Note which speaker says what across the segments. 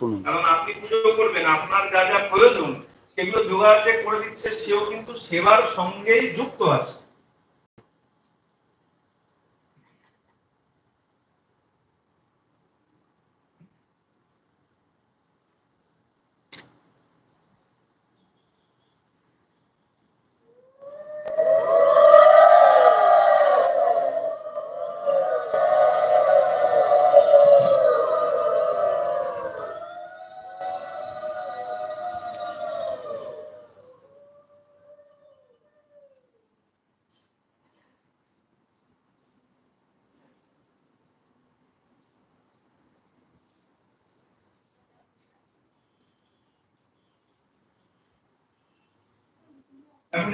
Speaker 1: কারণ আপনি পুজো করবেন, আপনার যা যা প্রয়োজন, সেগুলো যোগাযোগ করে দিচ্ছে, সেও কিন্তু সেবার সঙ্গেই যুক্ত আছে। এখন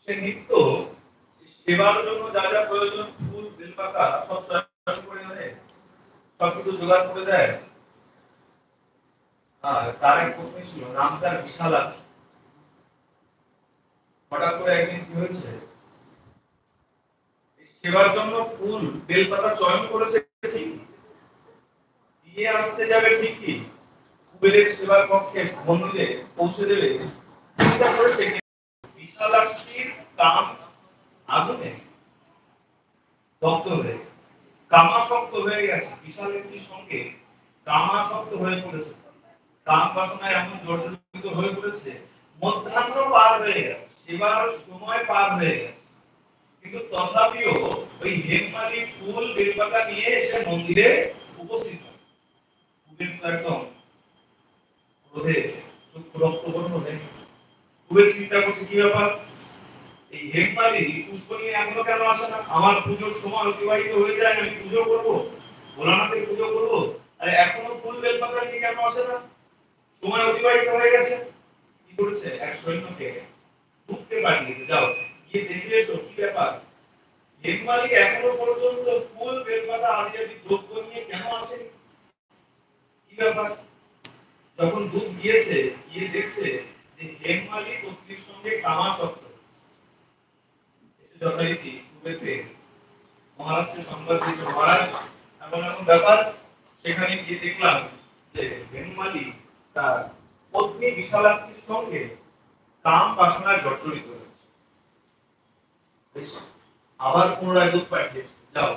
Speaker 1: সে নিত্য সেবার জন্য যা যা প্রয়োজন, ফুল, বেলপাতা, সব চয়ন করে দেয় সব জোগাড় করে দেয়। আর তার এক পত্নী ছিল, নাম তার বিশালা। হঠাৎ করে একদিন কি হয়েছে? সেবার জন্য ফুল, বেলপাতা চয়ন করেছে ঠিক দিয়ে আসতে যাবে ঠিকই। কুবেরের সেবার পক্ষে মন্দিরে পৌঁছে দেবে। চিন্তা করেছে বিশালাক্ষীর কাম আগুনে দগ্ধ হয়ে। কামাসক্ত হয়ে গেছে। বিশালাক্ষীর সঙ্গে কামাসক্ত হয়ে পড়েছে। কাম বাসনায় এমন জর্জরিত হয়ে পড়েছে, মধ্যাহ্ন পার হয়ে গেছে, সেবার সময় পার হয়ে গেছে। কিন্তু তথাপিও ওই হেমমালি ফুল বেলপাতা নিয়ে এসে মন্দিরে উপস্থিত হয়। একদম চক্ষু রক্তবর্ণ গেছে। খুবই চিন্তা করছে কি ব্যাপার? এই হেমমালি পুষ্প নিয়ে এখনও কেন আসে না? আমার পুজোর সময় অতিবাহিত হয়ে যায়, আমি পুজো করব। ভোলানাথের পুজো করব। আরে এখনও ফুল বেলপাতা নিয়ে কেন আসে না? সময় অতিবাহিত হয়ে গেছে। কি করেছে? এক সৈন্যকে ঢুকতে পাঠিয়েছে। যাও, গিয়ে দেখে এসো, কি ব্যাপার? হেমমালি এখনও পর্যন্ত ফুল, বেলপাতা আদি আদি দ্রব্য নিয়ে কেন আসেনি? কি ব্যাপার? যখন দুধ গিয়েছে, গিয়ে দেখছে যে হেমমালি পত্নীর সঙ্গে কামাসক্ত এসে যথারীতি কুবেতে মহারাজকে সংবাদ দিয়েছে মহারাজ এমন এমন ব্যাপার, সেখানে গিয়ে দেখলাম যে হেমমালি তার পত্নী বিশালাক্ষীর সঙ্গে কাম বাসনায় জর্জরিত হয়েছে। আবার পুনরায় দুধ পাঠিয়েছে। যাও,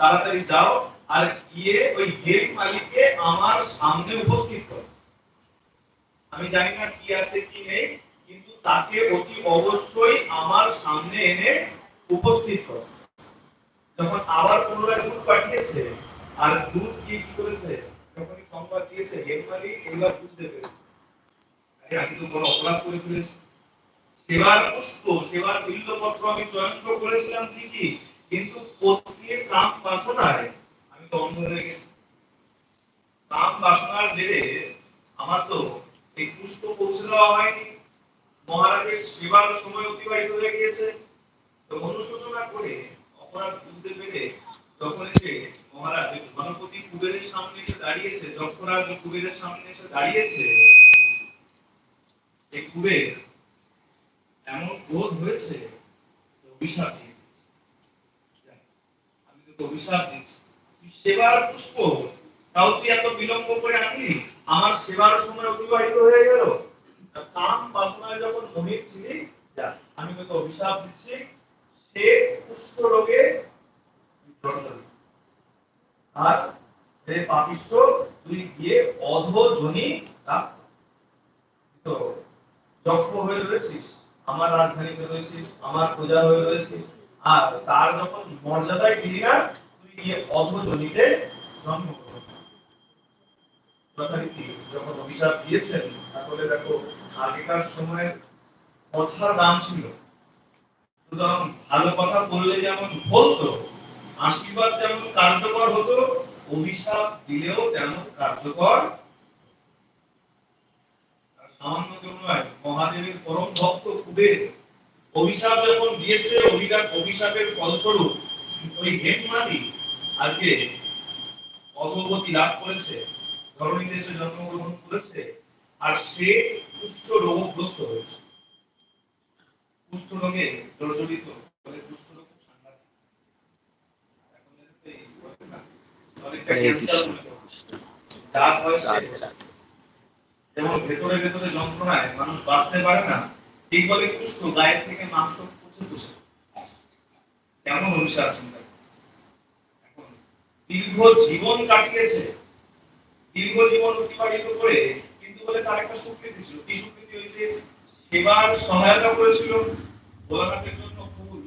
Speaker 1: তাড়াতাড়ি যাও আর গিয়ে ওই হেম মালিককে আমার সামনে উপস্থিত করো। আমি জানি না কি আছে, কি নেই, কিন্তু তাকে অতি অবশ্যই আমার সামনে এনে উপস্থিত করো। যখন আবার পুনরায় দুধ পাঠিয়েছে, আর দুধ কি কি করেছে, যখনই সংবাদ দিয়েছে হেমমালি এবার বুঝতে পেরেছে আরে, আমি তো বড় অপরাধ করে ফেলেছি। সেবার পুষ্প, সেবার বিল্লপত্র আমি চয়ন করেছিলাম ঠিকই, কিন্তু পত্নীর কাম বাসনায় আমি তো অন্ধ হয়ে গেছি। কাম বাসনার জেরে আমার তো এই পুষ্প পৌঁছে দেওয়া হয়নি। মহারাজের সেবার সময় অতিবাহিত হয়ে গিয়েছে। তো অনুশোচনা করে অপরাধ বুঝতে পেরে যখন এসে মহারাজ গণপতি কুবেরের সামনে এসে দাঁড়িয়েছে, যক্ষরাজ কুবেরের সামনে এসে দাঁড়িয়েছে। এই কুবের এমন ক্রোধ হয়েছে অভিশাপ আমি তোকে অভিশাপ দিচ্ছি। সেবার পুষ্প, তাও তুই এত বিলম্ব করে আনলি আমার সেবার সময় অতিবাহিত হয়ে গেল। কাম বাসনায় যখন মোহিত ছিলি আমি তোকে অভিশাপ দিচ্ছি, সে কুষ্ঠ রোগে আর পাপিষ্ঠ, তুই গিয়ে তো যক্ষ হয়ে রয়েছিস, আমার রাজধানীতে রয়েছিস, আমার প্রজা হয়ে রয়েছিস। আর তার যখন মর্যাদায় দিলি না, তুই গিয়ে অধজনীতে করবি যথারীতি যখন অভিশাপ দিয়েছেন, তাহলে দেখো আগেকার সময়ে কথার দাম ছিল। সুতরাং ভালো কথা বললে যেমন বলতো, আশীর্বাদ যেমন কার্যকর হতো, অভিশাপ দিলেও তেমন কার্যকর সামান্য মহাদেবের পরম ভক্ত কুবের অভিশাপ যখন দিয়েছে, অভিশাপ অভিশাপের ফলস্বরূপ ওই হেমমালি আজকে অগ্রগতি লাভ করেছে। ধরণী দেশে জন্মগ্রহণ করেছে আর সে কুষ্ঠ রোগগ্রস্ত হয়েছে। কুষ্ঠ রোগে জর্জরিত ফলে কুষ্ঠ রোগ যেমন ভেতরে ভেতরে যন্ত্রণায় মানুষ বাঁচতে পারে না ঠিক বলে কুষ্ঠ গায়ের থেকে মাংস পুষে পুষে কেমন অনুসার চিন্তা এখন দীর্ঘ জীবন কাটিয়েছে দীর্ঘ জীবন অতিবাহিত করে কিন্তু বলে তার একটা স্বীকৃতি ছিল। কি স্বীকৃতি ওই যে সেবার সহায়তা করেছিল? ভোলানাথের জন্য ফুল,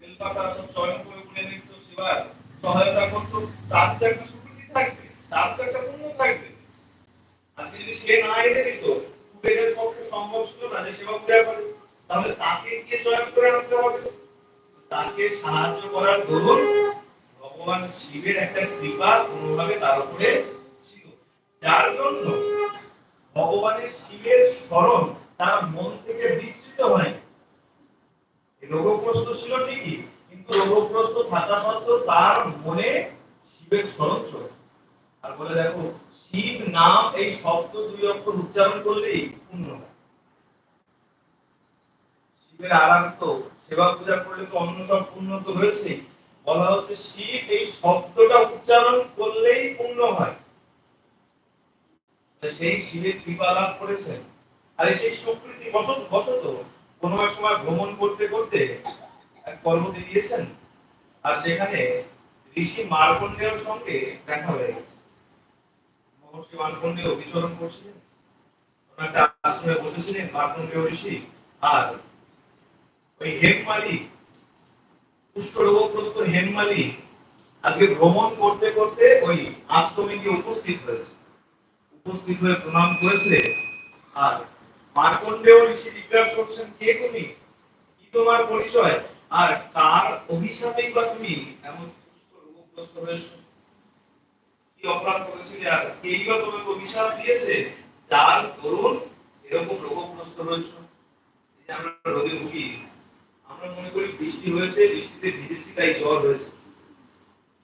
Speaker 1: বেলপাতা সব চয়ন করে বলে নিত, সেবার সহায়তা করতো। তার তো একটা স্বীকৃতি থাকবে, তার তো একটা পুণ্য থাকবে। আজকে যদি সে না এনে দিত, কুবেরের পক্ষে সম্ভব ছিল না যে সেবা করে। তাহলে তাকে কে স্বয়ং করে আনতে হবে? তাকে সাহায্য করার দরুন ভগবান শিবের একটা কৃপা কোনোভাবে তার উপরে যার জন্য ভগবানের শিবের স্মরণ তার মন থেকে বিস্তৃত হয়। রোগগ্রস্ত ছিল ঠিকই, কিন্তু রোগগ্রস্ত থাকা সত্ত্বেও তার মনে শিবের স্মরণ আর বলে দেখো, শিব নাম এই শব্দ দুই অক্ষর উচ্চারণ করলেই পূর্ণ শিবের আরাধ্য সেবা পূজা করলে তো অন্য সব পূর্ণ তো হয়েছে বলা হচ্ছে শিব এই শব্দটা উচ্চারণ করলেই পূর্ণ হয়। তা সেই শিবের কৃপা লাভ করেছেন। আর সেই সুকৃতি বসত বসত। কোনো সময় ভ্রমণ করতে করতে আর সেখানে ঋষি মার্কণ্ডেয়র সঙ্গে দেখা হয়ে গেছে। মহর্ষি মার্কণ্ডেয় করছিলেন। একটা আশ্রমে বসেছিলেন মার্কণ্ডেয় ঋষি। আর ওই হেমমালি কুষ্ঠরোগগ্রস্ত হেমমালি আজকে ভ্রমণ করতে করতে ওই আশ্রমে গিয়ে উপস্থিত হয়েছে। উপস্থিত হয়ে প্রণাম করেছে। আর মার্কণ্ডেয় ঋষি জিজ্ঞাসা করছেন, কে তুমি? কি তোমার পরিচয়? আর কার অভিশাপেই বা তুমি এমন রোগগ্রস্ত হয়েছো? কি অপরাধ করেছিলে? আর কেই বা তোমাকে অভিশাপ দিয়েছে? যার দরুন এরকম রোগগ্রস্ত হয়েছো? আমরা রোগে ভুগি, আমরা মনে করি বৃষ্টি হয়েছে, বৃষ্টিতে ভিজেছি, তাই জ্বর হয়েছে।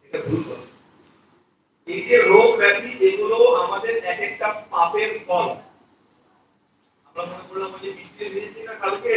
Speaker 1: এটা ভুল কথা। এই যে রোগ ব্যাধি এগুলো আমাদের এক একটা পাপের ফল। আমরা মনে করলাম যে বৃষ্টি হয়েছে না কালকে?